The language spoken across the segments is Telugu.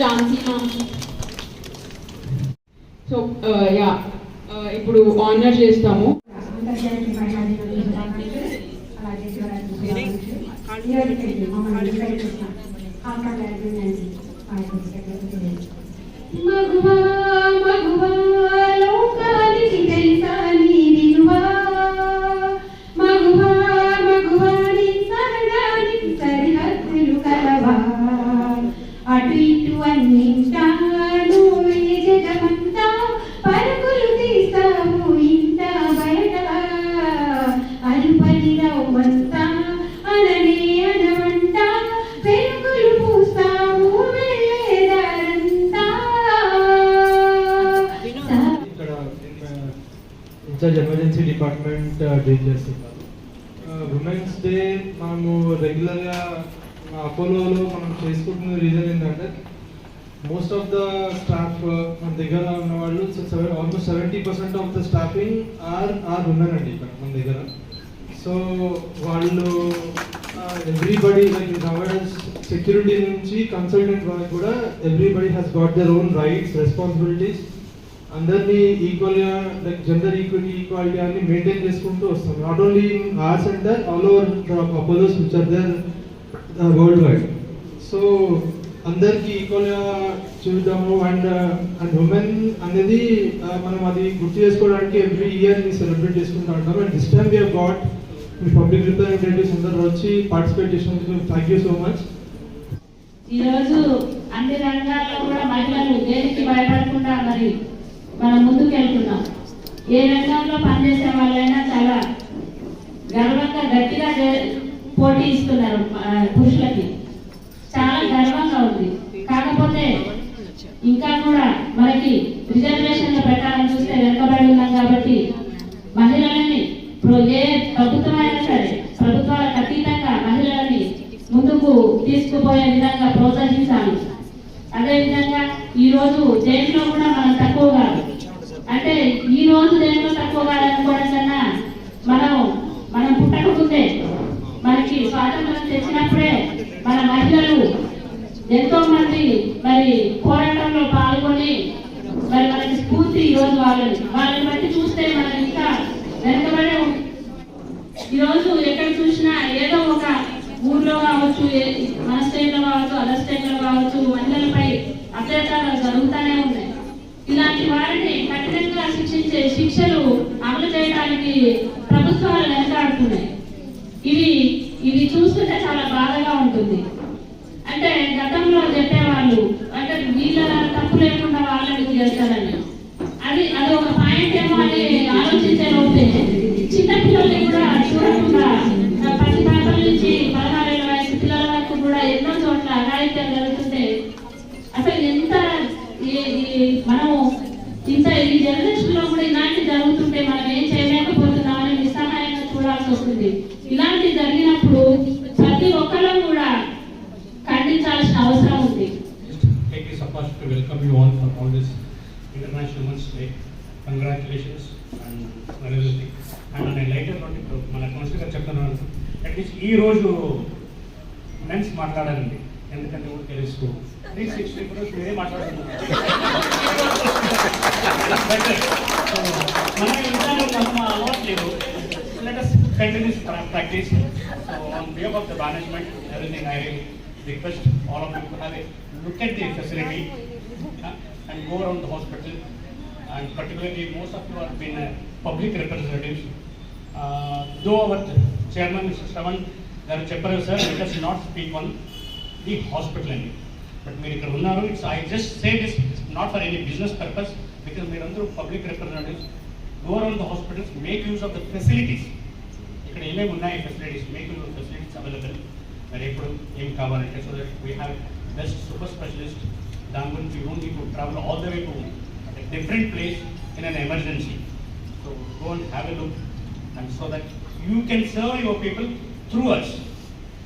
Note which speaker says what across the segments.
Speaker 1: డాక్టర్ మ్యామ్ సో యా ఇప్పుడు ఆనర్ చేస్తాము.
Speaker 2: అంతర్జాతీయ
Speaker 3: డిపార్ట్మెంట్ డీల్ చేస్తున్నారు ఉమెన్స్ డే మనము రెగ్యులర్గా అపోలోలో మనం చేసుకుంటున్న రీజన్ ఏంటంటే మోస్ట్ ఆఫ్ ద స్టాఫ్ మన దగ్గర ఉన్న వాళ్ళు almost seventy percent of the staffing are are women అండి ఇక్కడ మన దగ్గర. సో వాళ్ళు ఎవ్రీబడి లైక్ నవడేస్ సెక్యూరిటీ నుంచి కన్సల్టెంట్ వరకు కూడా everybody has got their own rights responsibilities అందరినీ ఈక్వల్గా లైక్ జెండర్ ఈక్విటీ ఈక్వాలిటీ అన్ని మెయింటైన్ చేసుకుంటూ వస్తాం. Not only in our centre all over అపోజర్స్ which are there world wide so అందరికీ ఈక్వల్గా చూద్దాము. అండ్ అండ్ ఉమెన్ అనేది మనం అది గుర్తు చేసుకోవడానికి ఎవ్రీ ఇయర్ సెలబ్రేట్ చేసుకుంటూ ఉంటాం. And this time we are got me public representatives అందరూ వచ్చి పార్టిసిపేట్ చేసినందుకు థ్యాంక్ యూ సో మచ్
Speaker 4: ఈరోజు అన్ని రంగాల్లో కూడా మహిళలు దేనికి భయపడకుండా మరి మనం ముందుకు వెళ్తున్నాం ఏ రంగంలో పనిచేసే వాళ్ళైనా చాలా గర్వంగా గట్టిగా పోటీ ఇస్తున్నారు పురుషులకి. చాలా గర్వంగా ఉంది. కాకపోతే ఇంకా కూడా మనకి రిజర్వేషన్ల ప్రకారం చూస్తే వెనుకబడి ఉన్నాం కాబట్టి మహిళలని ఏ ప్రభుత్వమైనా సరే ప్రభుత్వాలకు అతీతంగా మహిళలని ముందుకు తీసుకుపోయే విధంగా ప్రోత్సహించాలి. అదేవిధంగా ఈ రోజు దేంట్లో కూడా మనం తక్కువగా అంటే ఈ రోజు దేంట్లో తక్కువగా అనుకోవడం కన్నా మనం మనం పుట్టకముందే మనకి స్వాతంత్రం తెచ్చినప్పుడే మన మహిళలు ఎంతో మంది మరి పోరాటంలో పాల్గొని మరి మనకి స్ఫూర్తి ఈ రోజు వాళ్ళని వాళ్ళని బట్టి చూస్తే మనం ఇంకా వెనకబడే ఈరోజు ఈ రోజు ఎక్కడ చూసినా ఏదో ఒక ఊర్లో కావచ్చు మన స్టేట్లో కావచ్చు అదర్ స్టేట్లో కావచ్చు మహిళలపై అత్యాచారాలు జరుగుతూనే ఉన్నాయి. ఇలాంటి వారిని కఠినంగా శిక్షించే శిక్షలు అమలు చేయడానికి ప్రభుత్వాలు వెనకాడుతున్నాయి. ఇవి ఇవి చూస్తుంటే చాలా బాధగా ఉంటుంది. అంటే గతంలో చెప్పేవాళ్ళు అంటే వీళ్ళ తప్పు లేకుండా వాళ్ళని చేస్తారని అది అది ఒక పాయింట్ ఏమో అని ఆలోచించే లోపే చిన్నపిల్లల్ని కూడా చూడకుండా
Speaker 5: కంగ్రాచులేషన్స్ అండ్ వెరీ అండ్ నేను లైటర్ నోట్ ఇప్పుడు మన కౌన్సిలర్ చెప్తున్నాను అట్లీస్ట్ ఈ రోజు మెన్స్ మాట్లాడాలండి ఎందుకంటే కూడా ఇప్పుడు మీరే మాట్లాడుతున్నారు మనం ఇంకా continuous practice behave of the management ఎవరింగ్ request all of you have a look facility and go over around the hospital And particularly, most of you have been uh, public representatives. Uh, Though our chairman, Mr. Shravan, గారు చెప్పారు sir let us not speak on the hospital అని బట్ మీరు ఇక్కడ ఉన్నారు it's I just say this not for any business purpose because మీరందరూ public representatives go around the hospitals make use of the facilities ఇక్కడ ఏమేమి ఉన్నాయి facilities make use of facilities available మరి ఎప్పుడు ఏం కావాలంటే so that we have best super specialist దాని గురించి you don't to travel all the way to different place in an emergency. So go and have a look and so that you can serve your people through us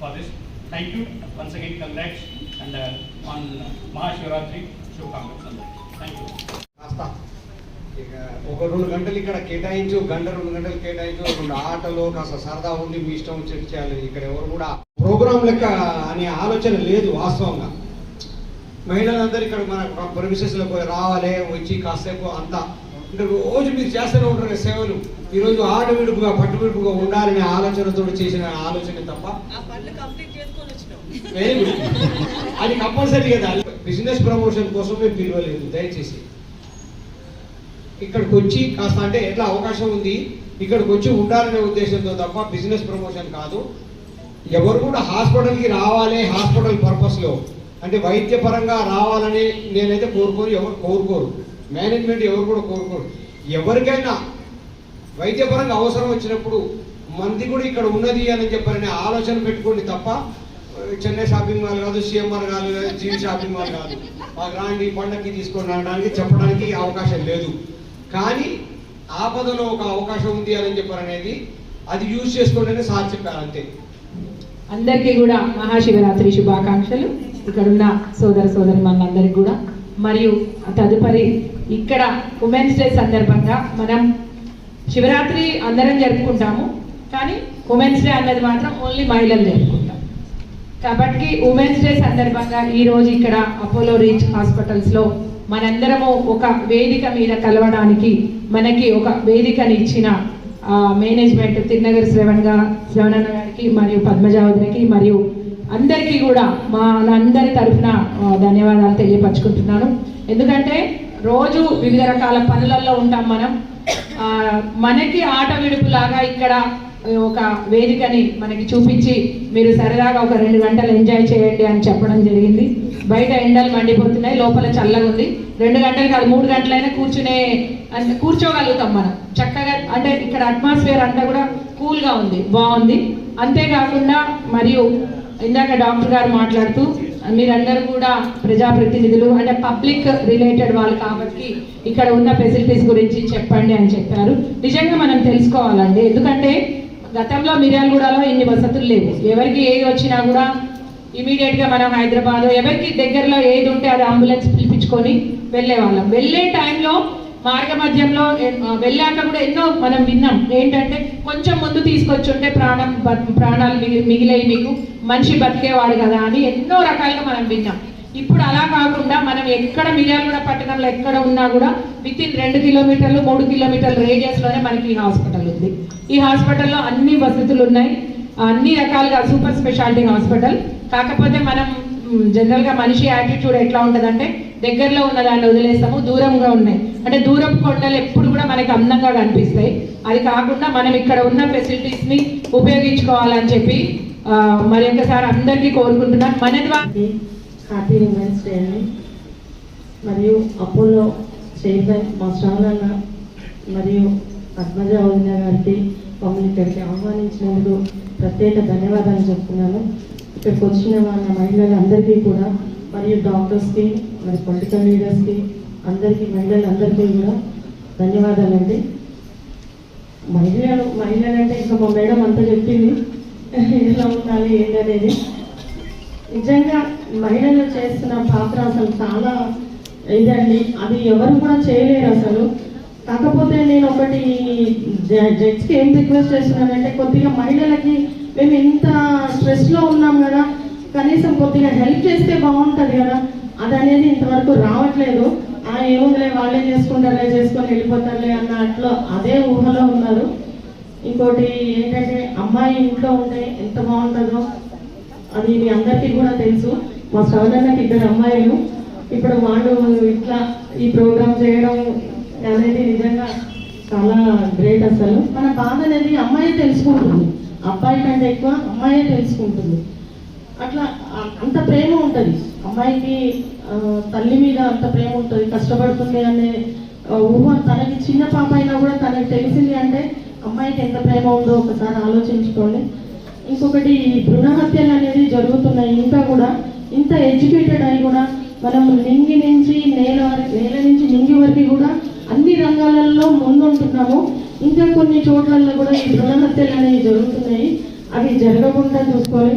Speaker 5: for this. Thank you. Once again, congrats and uh, on uh, Mahashivratri, Shubhakanksha. Thank you.
Speaker 6: ఇక ఒక రెండు గంటలు ఇక్కడ కేటాయించు గంట రెండు గంటలు కేటాయించు రెండు ఆటలు కాస్త సరదా ఉండి మీ ఇష్టం వచ్చి చేయాలి ఇక్కడ ఎవరు కూడా ప్రోగ్రామ్ లెక్క అనే ఆలోచన లేదు వాస్తవంగా మహిళలందరూ ఇక్కడ మన ప్రొఫెసెస్లో రావాలి వచ్చి కాసేపు అంతా. అంటే రోజు మీరు చేస్తూనే ఉంటారు సేవలు. ఈరోజు ఆట విడుపుగా పట్టు విడుపుగా ఉండాలనే ఆలోచనతో చేసిన ఆలోచన తప్ప అది కంపల్సరీ కదా. బిజినెస్ ప్రమోషన్ కోసం మేము పిలవలేదు దయచేసి. ఇక్కడికి వచ్చి కాస్త అంటే ఎట్లా అవకాశం ఉంది? ఇక్కడికి వచ్చి ఉండాలనే ఉద్దేశంతో తప్ప బిజినెస్ ప్రమోషన్ కాదు. ఎవరు కూడా హాస్పిటల్కి రావాలి హాస్పిటల్ పర్పస్లో అంటే వైద్యపరంగా రావాలని నేనైతే కోరుకోరు ఎవరు కోరుకోరు. మేనేజ్మెంట్ ఎవరు కూడా కోరుకోరు. ఎవరికైనా వైద్యపరంగా అవసరం వచ్చినప్పుడు మంది కూడా ఇక్కడ ఉన్నది అని చెప్పారనే ఆలోచన పెట్టుకోండి తప్ప చెన్నై షాపింగ్ మాల్ కాదు సిఎంఆర్ కాదు జీవి షాపింగ్ మాల్ కాదు. మాకు రాండి పండక్కి తీసుకొని రావడానికి చెప్పడానికి అవకాశం లేదు. కానీ ఆపదలో ఒక అవకాశం ఉంది అని చెప్పారనేది అది యూజ్ చేసుకోండి సార్ చెప్పారు అంతే.
Speaker 7: అందరికీ కూడా మహాశివరాత్రి శుభాకాంక్షలు. ఇక్కడున్న సోదర సోదరి మనందరికీ కూడా. మరియు తదుపరి ఇక్కడ ఉమెన్స్ డే సందర్భంగా మనం శివరాత్రి అందరం జరుపుకుంటాము. కానీ ఉమెన్స్ డే అన్నది మాత్రం ఓన్లీ మహిళలు జరుపుకుంటాం. కాబట్టి ఉమెన్స్ డే సందర్భంగా ఈరోజు ఇక్కడ అపోలో రీచ్ హాస్పిటల్స్లో మనందరము ఒక వేదిక మీద కలవడానికి మనకి ఒక వేదికని ఇచ్చిన మేనేజ్మెంట్ తిరునగర్ శ్రవణ్గా శ్రవణన్న గారికి మరియు పద్మజావతికి మరియు అందరికీ కూడా మా అందరి తరఫున ధన్యవాదాలు తెలియపరచుకుంటున్నాను. ఎందుకంటే రోజు వివిధ రకాల పనులలో ఉంటాం మనం. మనకి ఆట విడుపులాగా ఇక్కడ ఒక వేదికని మనకి చూపించి మీరు సరదాగా ఒక రెండు గంటలు ఎంజాయ్ చేయండి అని చెప్పడం జరిగింది. బయట ఎండలు మండిపోతున్నాయి లోపల చల్లగా ఉంది. రెండు గంటలు కాదు మూడు గంటలైనా కూర్చునే అంటే కూర్చోగలుగుతాం మనం. చక్కగా అంటే ఇక్కడ అట్మాస్ఫియర్ అంతా కూడా కూల్గా ఉంది బాగుంది. అంతేకాకుండా మరియు ఇందాక డాక్టర్ గారు మాట్లాడుతూ మీరందరూ కూడా ప్రజాప్రతినిధులు అంటే పబ్లిక్ రిలేటెడ్ వాళ్ళు కాబట్టి ఇక్కడ ఉన్న ఫెసిలిటీస్ గురించి చెప్పండి అని చెప్పారు. నిజంగా మనం తెలుసుకోవాలండి. ఎందుకంటే గతంలో మిర్యాలగూడలో ఇన్ని వసతులు లేవు. ఎవరికి ఏది వచ్చినా కూడా ఇమీడియట్గా మనం హైదరాబాద్ ఎవరికి దగ్గరలో ఏది ఉంటే అది అంబులెన్స్ పిలిపించుకొని వెళ్ళే వాళ్ళం వెళ్ళే టైంలో మార్గ మధ్యంలో వెళ్ళాక కూడా ఎన్నో మనం విన్నాం. ఏంటంటే కొంచెం ముందు తీసుకొచ్చుంటే ప్రాణం ప్రాణాలు మిగిలి మీకు. మనిషి బతికేవాడు కదా అని ఎన్నో రకాలుగా మనం విన్నాం. ఇప్పుడు అలా కాకుండా మనం ఎక్కడ మిర్యాలగూడ పట్టణంలో ఎక్కడ ఉన్నా కూడా విత్ ఇన్ రెండు కిలోమీటర్లు మూడు కిలోమీటర్ల రేడియస్లోనే మనకి ఈ హాస్పిటల్ ఉంది. ఈ హాస్పిటల్లో అన్ని వసతులు ఉన్నాయి. అన్ని రకాలుగా సూపర్ స్పెషాలిటీ హాస్పిటల్. కాకపోతే మనం జనరల్గా మనిషి యాటిట్యూడ్ ఎట్లా ఉంటుందంటే దగ్గరలో ఉన్న దాన్ని వదిలేస్తాము దూరంగా ఉన్నాయి. అంటే దూరం కొండలు ఎప్పుడు కూడా మనకి అందంగా కనిపిస్తాయి. అది కాకుండా మనం ఇక్కడ ఉన్న ఫెసిలిటీస్ని ఉపయోగించుకోవాలని చెప్పి మరి ఒకసారి అందరికీ కోరుకుంటున్నాను. మన ద్వారా
Speaker 8: హ్యాపీ ఉమెన్స్ డే మరియు అపోలో చైర్మన్ మా శ్రావణ మరియు పద్మజ వదిన గారికి మమ్మల్ని ఇక్కడికి ఆహ్వానించినందుకు ప్రత్యేక ధన్యవాదాలు చెప్తున్నాను. ఇక్కడికి వచ్చిన వాళ్ళ మహిళలందరికీ కూడా మరియు డాక్టర్స్కి మరి పొలిటికల్ లీడర్స్కి అందరికీ మహిళలందరికీ కూడా ధన్యవాదాలండి. మహిళలు మహిళలు అంటే ఇంకా మా మేడం అంతా చెప్పింది ఎలా ఉండాలి ఏంటనేది నిజంగా మహిళలు చేస్తున్న పాత్ర అసలు చాలా ఇదండి. అది ఎవరు కూడా చేయలేరు అసలు. కాకపోతే నేను ఒకటి జడ్జ్కి ఏం రిక్వెస్ట్ చేస్తున్నానంటే కొద్దిగా మహిళలకి మేము ఇంత స్ట్రెస్లో ఉన్నాం కదా కనీసం కొద్దిగా హెల్ప్ చేస్తే బాగుంటుంది కదా? అది అనేది ఇంతవరకు రావట్లేదు. ఆ ఏముందిలే వాళ్ళే చేసుకుంటారులే చేసుకొని వెళ్ళిపోతారులే అన్న అట్లా అదే ఊహలో ఉన్నారు. ఇంకోటి ఏంటంటే అమ్మాయి ఇంట్లో ఉంటే ఎంత బాగుంటుందో అది మీ అందరికీ కూడా తెలుసు. మా శ్రవణన్నకి ఇద్దరు అమ్మాయిలు. ఇప్పుడు వాళ్ళు ఇట్లా ఈ ప్రోగ్రామ్ చేయడం అనేది నిజంగా చాలా గ్రేట్ అసలు. మన బాధ అనేది అమ్మాయి తెలుసుకుంటుంది. అబ్బాయి కంటే ఎక్కువ అమ్మాయే తెలుసుకుంటుంది. అట్లా అంత ప్రేమ ఉంటుంది. అమ్మాయికి తల్లి మీద అంత ప్రేమ ఉంటుంది కష్టపడుతుంది అనే ఊహ తనకి చిన్న పాప అయినా కూడా తనకి తెలిసింది అంటే అమ్మాయికి ఎంత ప్రేమ ఉందో ఒకసారి ఆలోచించుకోండి. ఇంకొకటి ఈ భ్రూణ హత్యలు అనేది జరుగుతున్నాయి. ఇంకా కూడా ఇంత ఎడ్యుకేటెడ్ అయి కూడా మనం నింగి నుంచి నేల నేల నుంచి నింగి వరకు కూడా అన్ని రంగాలలో ముందుంటున్నాము. ఇంకా కొన్ని చోట్లలో కూడా ఈ భ్రూణ హత్యలు అనేవి జరుగుతున్నాయి. అవి జరగకుండా చూసుకోవాలి.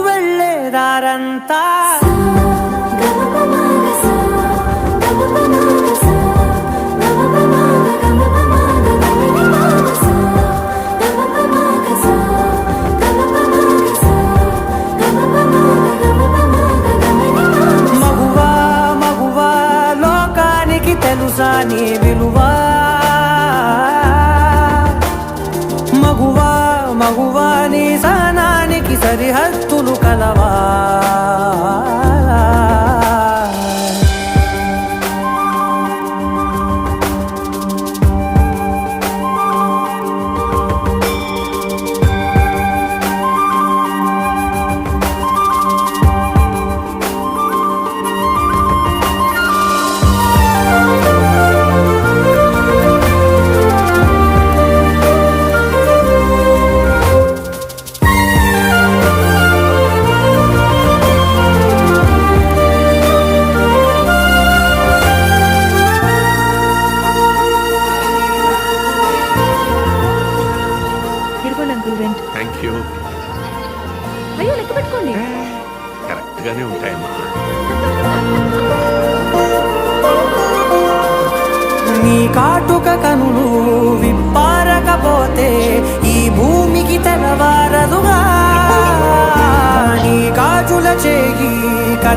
Speaker 9: వెళ్ళేదారంతా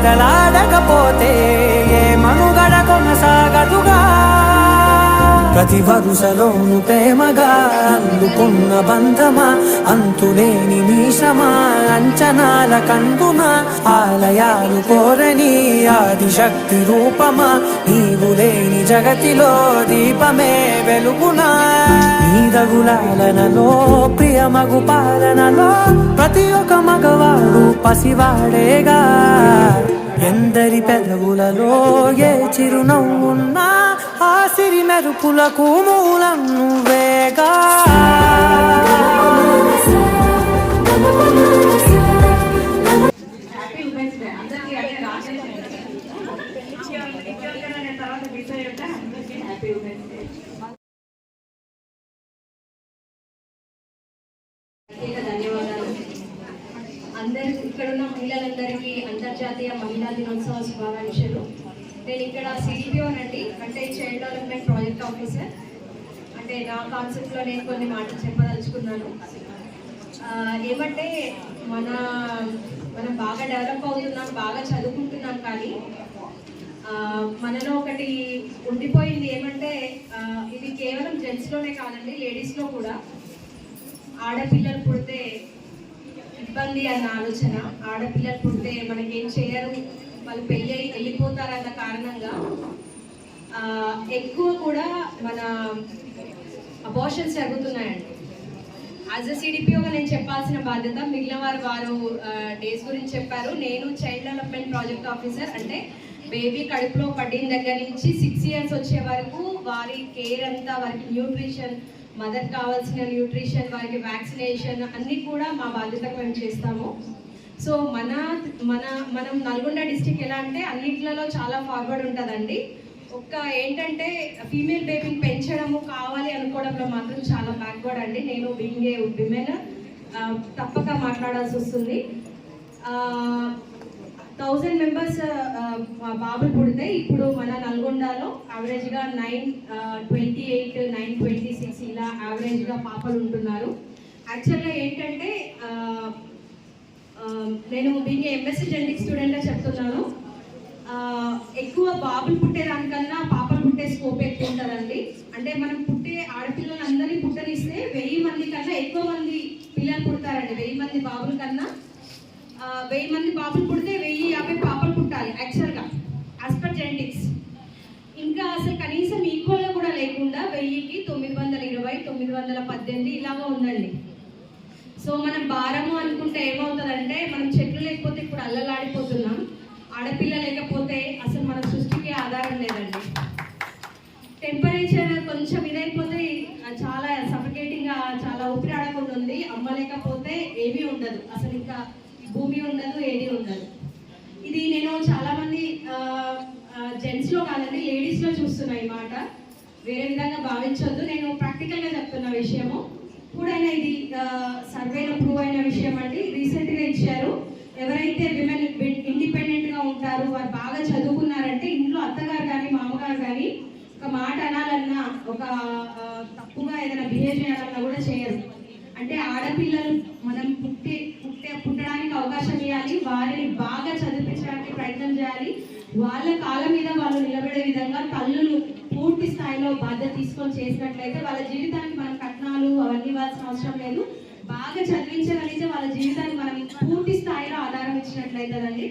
Speaker 9: ఆటలాడకపోతే ప్రతి వరుసలోను ప్రేమగా అందుకున్న బంధమా? అంతులేని నీశమా అంచనాల కందున ఆలయాలు కోరని ఆదిశక్తి రూపమా? నీవు లేని జగతిలో దీపమే వెలుగునా? నీదగులాలనలో ప్రియమగు పాలనలో ప్రతి ఒక్క మగవాడు పసివాడేగా. ఎందరి పెదవులలో ఏ చిరునవ్వున్నా ఆ సిరి మెరుపులకు మూలం నువ్వేగా.
Speaker 2: డే అందరికీ అంటే రాసేసి ఇంకెవరికైనా నేను తర్వాత మిస్ అయ్యి ఉంటే అందరికీ హ్యాపీ ఉమెన్స్ డే
Speaker 10: ప్రత్యేక ధన్యవాదాలు. అందరి ఇక్కడున్న మహిళలందరికీ అంతర్జాతీయ మహిళా దినోత్సవ శుభాకాంక్షలు. నేను ఇక్కడ సిడిపిఓ నండి అంటే చైల్డ్ డెవలప్మెంట్ ప్రాజెక్ట్ ఆఫీసర్ అంటే నా కాన్సెప్ట్లో నేను కొన్ని మాటలు చెప్పదలుచుకున్నాను. ఏమంటే మన మనం బాగా డెవలప్ అవుతున్నాం బాగా చదువుకుంటున్నాం కానీ మనలో ఒకటి ఉండిపోయింది ఏమంటే ఇది కేవలం జెంట్స్లోనే కాదండి లేడీస్లో కూడా. ఆడపిల్లలు పుడితే ఇబ్బంది అన్న ఆలోచన. ఆడపిల్లలు పుడితే మనకేం చేయరు. వాళ్ళు పెళ్ళి అయి వెళ్ళిపోతారన్న కారణంగా ఎక్కువ కూడా మన అబార్షన్స్ జరుగుతున్నాయండి. యాజ్ అ సిడిపిఓగా నేను చెప్పాల్సిన బాధ్యత మిగిలిన వారు వారు డేస్ గురించి చెప్పారు. నేను చైల్డ్ డెవలప్మెంట్ ప్రాజెక్ట్ ఆఫీసర్ అంటే బేబీ కడుపులో పడిన దగ్గర నుంచి సిక్స్ ఇయర్స్ వచ్చే వరకు వారి కేర్ అంతా వారికి న్యూట్రిషన్ మదర్ కావాల్సిన న్యూట్రిషన్ వారికి వ్యాక్సినేషన్ అన్నీ కూడా మా బాధ్యతగా మేము చేస్తాము. సో మన మన మనం నల్గొండ డిస్టిక్ ఎలా అంటే అన్నిట్లలో చాలా ఫార్వర్డ్ ఉంటుందండి. ఒక్క ఏంటంటే ఫీమేల్ బేబీని పెంచడము కావాలి అనుకోవడంలో మాత్రం చాలా బ్యాక్వర్డ్ అండి. నేను బీయింగ్ ఏ విమెన్ తప్పక మాట్లాడాల్సి వస్తుంది. థౌజండ్ మెంబర్స్ బాబులు పుడితే ఇప్పుడు మన నల్గొండలో యావరేజ్గా nine twenty eight nine twenty six ఇలా యావరేజ్గా పాపలు ఉంటున్నారు. యాక్చువల్గా ఏంటంటే నేను దీన్ని ఎంఎస్సీ జెనెటిక్ స్టూడెంట్గా చెప్తున్నాను. ఎక్కువ బాబులు పుట్టేదానికన్నా పాపలు పుట్టే స్కోప్ ఎక్కువ ఉంటుందండి. అంటే మనం పుట్టే ఆడపిల్లలందరినీ పుట్టనిస్తే వెయ్యి మంది కన్నా ఎక్కువ మంది పిల్లలు పుడతారండి. వెయ్యి మంది బాబుల కన్నా. వెయ్యి మంది బాబులు పుడితే వెయ్యి యాభై పాపలు పుట్టాలి యాక్చువల్గా యాజ్ పర్ జెనెటిక్స్ ఇంకా అసలు కనీసం ఈక్వల్గా కూడా లేకుండా వెయ్యికి తొమ్మిది వందల ఇరవై తొమ్మిది వందల పద్దెనిమిది ఇలాగా ఉందండి. సో మనం భారము అనుకుంటే ఏమవుతుందంటే మనం చెట్లు లేకపోతే ఇప్పుడు అల్లలాడిపోతున్నాం. ఆడపిల్ల లేకపోతే అసలు మన సృష్టికి ఆధారం లేదండి. టెంపరేచర్ కొంచెం ఇదైపోతే చాలా సఫకేటింగ్గా చాలా చాలా ఊపిరాడకుండా ఉంది. అమ్మ లేకపోతే ఏమీ ఉండదు. అసలు ఇంకా భూమి ఉండదు ఏది ఉండదు. ఇది నేను చాలా మంది జెంట్స్ కాదండి లేడీస్లో చూస్తున్నా ఈ మాట. వేరే విధంగా భావించొద్దు. నేను ప్రాక్టికల్గా చెప్తున్న విషయము. ఇప్పుడైనా ఇది సర్వేలో ప్రూవ్ అయిన విషయం అండి. రీసెంట్గా ఇచ్చారు. ఎవరైతే విమెన్ ఇండిపెండెంట్గా ఉంటారు వారు బాగా చదువుకున్నారంటే ఇంట్లో అత్తగారు కానీ మామగారు కానీ ఒక మాట అనాలన్నా ఒక తప్పుగా ఏదైనా బిహేవ్ చేయాలన్నా కూడా చేయరు. అంటే ఆడపిల్లలు మనం పుట్టి పుట్టే పుట్టడానికి అవకాశం ఇవ్వాలి. వారిని బాగా చదివించడానికి ప్రయత్నం చేయాలి. వాళ్ళ కాళ్ళ మీద వాళ్ళు నిలబడే విధంగా తల్లులు పూర్తి స్థాయిలో బాధ్యత తీసుకొని చేసినట్లయితే వాళ్ళ జీవితానికి మనం కట్నాలు అవన్నీ ఇవ్వాల్సిన అవసరం లేదు. బాగా చదివించగలిగితే వాళ్ళ జీవితానికి మనం పూర్తి స్థాయిలో ఆధారం ఇచ్చినట్లయితుందండి